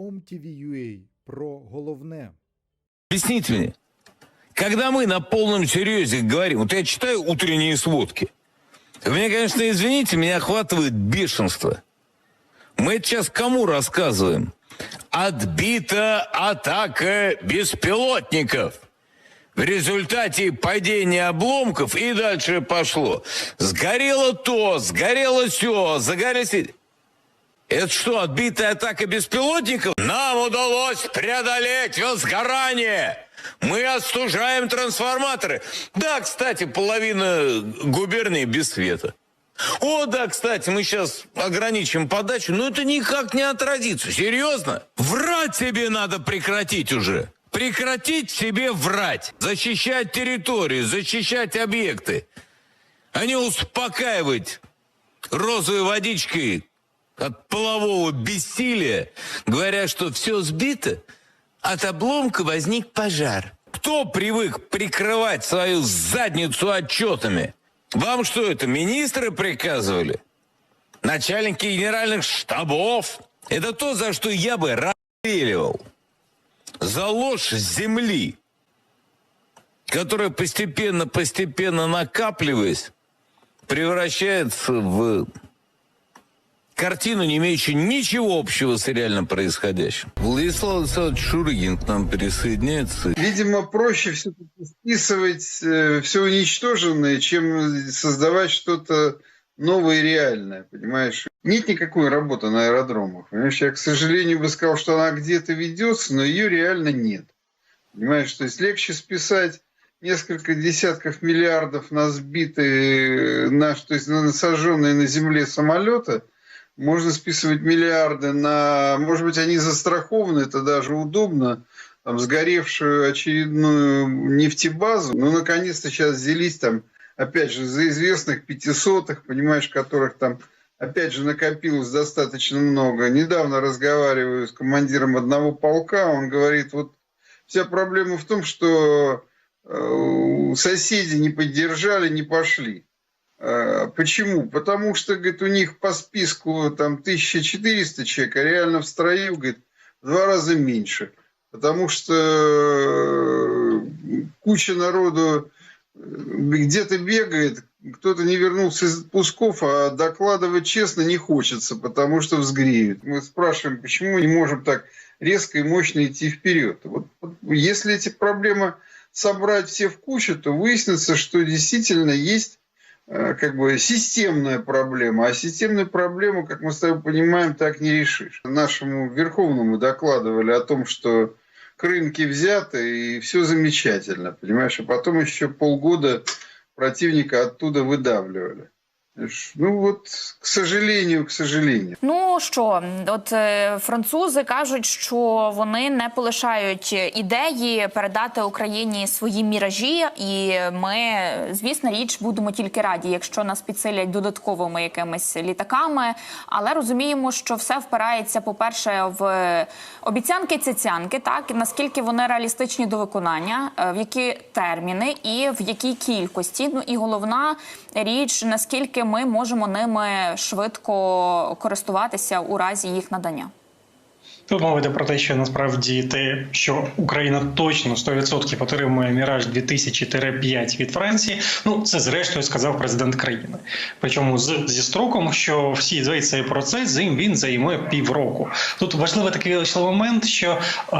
OMTV.ua про головне. Объясните мне, когда мы на полном серьезе говорим, вот я читаю утренние сводки, меня, конечно, извините, меня охватывает бешенство. Мы это сейчас кому рассказываем? Отбита атака беспилотников. В результате падения обломков и дальше пошло. Сгорело то, сгорело все, загорелись... Это что, отбитая атака беспилотников? Нам удалось преодолеть возгорание. Мы остужаем трансформаторы. Да, кстати, половина губернии без света. О, да, кстати, мы сейчас ограничим подачу, но это никак не отразится. Серьезно? Врать себе надо прекратить уже. Прекратить себе врать. Защищать территорию, защищать объекты. А не успокаивать розовой водичкой от полового бессилия, говоря, что все сбито, от обломка возник пожар. Кто привык прикрывать свою задницу отчетами? Вам что это, министры приказывали? Начальники генеральных штабов? Это то, за что я бы расстреливал. За ложь земли, которая постепенно-постепенно накапливаясь, превращается в картину, не имеющую ничего общего с реально происходящим. Владислав Александрович Шурыгин к нам присоединяется. Видимо, проще все-таки списывать все уничтоженное, чем создавать что-то новое и реальное, понимаешь? Нет никакой работы на аэродромах. Понимаешь, я, к сожалению, бы сказал, что она где-то ведется, но ее реально нет. Понимаешь, то есть легче списать несколько десятков миллиардов на сбитые, на, то есть на сожженные на земле самолеты, можно списывать миллиарды на, может быть, они застрахованы, это даже удобно, там, сгоревшую очередную нефтебазу, ну, наконец-то сейчас взялись там, опять же, за известных пятисотых, понимаешь, которых там, опять же, накопилось достаточно много. Недавно разговариваю с командиром одного полка, он говорит, вот вся проблема в том, что э, соседи не поддержали, не пошли. Э, Почему? Потому что, говорит, у них по списку там 1400 человек, а реально в строю, говорит, в два раза меньше. Потому что э, куча народу э, где-то бегает, кто-то не вернулся из отпусков, а докладывать честно не хочется, потому что взгреют. Мы спрашиваем, почему мы не можем так резко и мощно идти вперед. Вот, вот если эти проблемы собрать все в кучу, то выяснится, что действительно есть как бы системная проблема. А системную проблему, как мы с тобой понимаем, так не решишь. Нашему Верховному докладывали о том, что к рынке взяты и все замечательно, понимаешь? А потом еще полгода противника оттуда выдавливали. Ну вот, к сожалению, к сожалению. Ну що, от е, французи кажуть, що вони не полишають ідеї передати Україні свої міражі, і ми, звісно, річ будемо тільки раді, якщо нас підсилять додатковими якимись літаками. Але розуміємо, що все впирається, по-перше, в обіцянки цяцянки, так наскільки вони реалістичні до виконання, е, в які терміни і в якій кількості. Ну і головна річ, наскільки ми можемо ними швидко користуватися у разі їх надання. Тут мова йде про те, що насправді те, що Україна точно 100% отримує міраж 2000-5 від Франції. Ну це зрештою сказав президент країни. Причому з зі строком, що всі весь цей процес він займе півроку. Тут важливий такий лише момент, що е,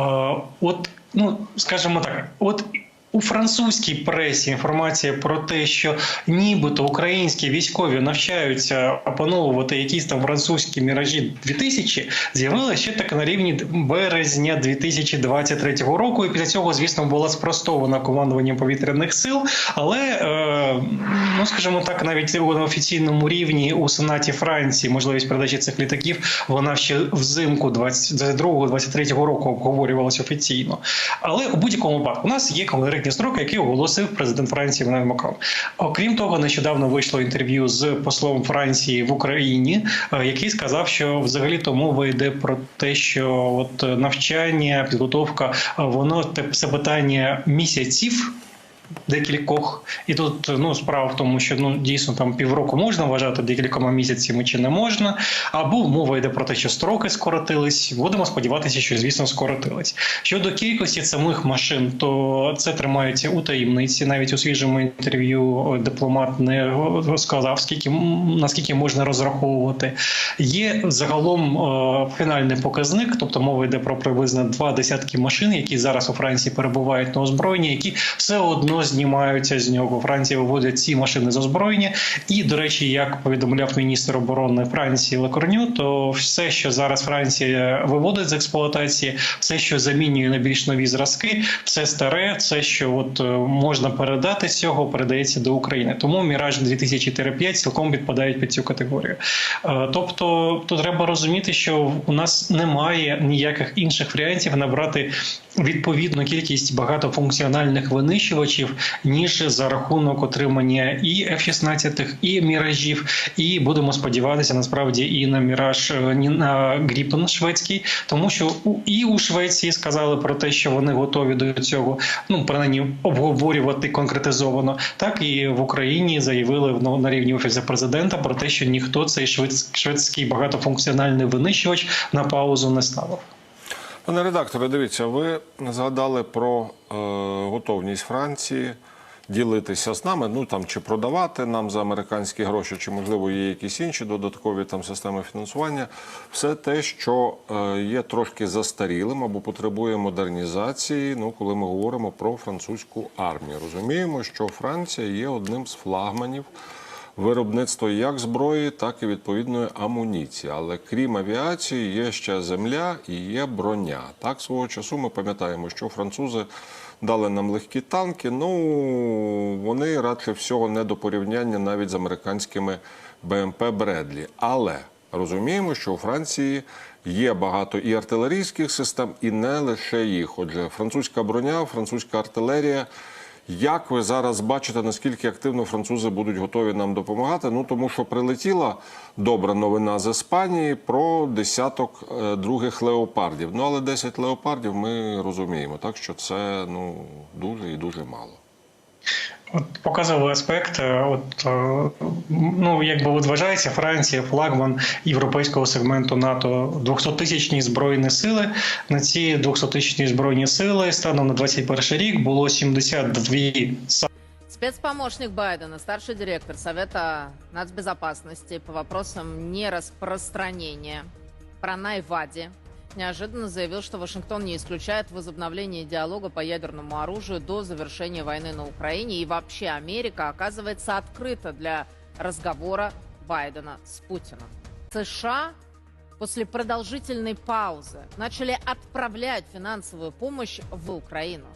от ну скажімо так, от. У французькій пресі інформація про те, що нібито українські військові навчаються опановувати якісь там французькі міражі 2000, з'явилася ще так на рівні березня 2023 року. І після цього, звісно, була спростована командуванням повітряних сил. Але е, ну скажімо так, навіть на офіційному рівні у Сенаті Франції можливість передачі цих літаків вона ще взимку 22-23 року обговорювалася офіційно. Але у будь-якому випадку у нас є конкретні строки, які оголосив президент Франції Еммануель Макрон. Окрім того, нещодавно вийшло інтерв'ю з послом Франції в Україні, е, який сказав, що взагалі то мова йде про те, що от навчання, підготовка, е, воно це питання місяців. Декількох. І тут ну справа в тому, що ну дійсно там півроку можна вважати декількома місяцями чи не можна. Або мова йде про те, що строки скоротились. Будемо сподіватися, що звісно скоротились. Щодо кількості самих машин, то це тримається у таємниці. Навіть у свіжому інтерв'ю дипломат не сказав, скільки наскільки можна розраховувати. Є загалом е, фінальний показник, тобто мова йде про приблизно два десятки машин, які зараз у Франції перебувають на озброєнні, які все одно знімаються з нього. Франція виводить ці машини з озброєння. І, до речі, як повідомляв міністр оборони Франції Лекорню, то все, що зараз Франція виводить з експлуатації, все, що замінює на більш нові зразки, все старе, все, що от е, можна передати з цього, передається до України. Тому Міраж 2004-5 цілком підпадають під цю категорію. Е, Тобто, то треба розуміти, що у нас немає ніяких інших варіантів набрати відповідну кількість багатофункціональних винищувачів, ніж за рахунок отримання і F-16, і міражів, і будемо сподіватися насправді і на міраж е, ні на Гріпен шведський, тому що і у Швеції сказали про те, що вони готові до цього, ну принаймні обговорювати конкретизовано, так і в Україні заявили ну, на рівні офісу президента про те, що ніхто цей шведсь- шведський багатофункціональний винищувач на паузу не ставив. Пане редакторе, дивіться, ви згадали про е, готовність Франції ділитися з нами, ну там чи продавати нам за американські гроші, чи можливо є якісь інші додаткові там системи фінансування. Все те, що е, є трошки застарілим або потребує модернізації. Ну, коли ми говоримо про французьку армію, розуміємо, що Франція є одним з флагманів виробництво як зброї, так і відповідної амуніції. Але крім авіації, є ще земля і є броня. Так свого часу ми пам'ятаємо, що французи дали нам легкі танки. Ну вони радше всього не до порівняння навіть з американськими БМП Бредлі. Але розуміємо, що у Франції. Є багато і артилерійських систем, і не лише їх. Отже, французька броня, французька артилерія. Як ви зараз бачите, наскільки активно французи будуть готові нам допомагати? Ну тому що прилетіла добра новина з Іспанії про десяток е, других леопардів. Ну але 10 леопардів ми розуміємо, так що це ну дуже і дуже мало. От показовий аспект. е, От е, ну якби вважається Франція флагман європейського сегменту НАТО 200-тисячні збройні сили. На ці 200-тисячні збройні сили станом на 21 рік було 72 Спецпомощник Байдена, старший директор Совета нацбезопасности по вопросам нераспространения Пранай Вади неожиданно заявил, что Вашингтон не исключает возобновление диалога по ядерному оружию до завершения войны на Украине. И вообще Америка оказывается открыта для разговора Байдена с Путиным. США после продолжительной паузы начали отправлять финансовую помощь в Украину.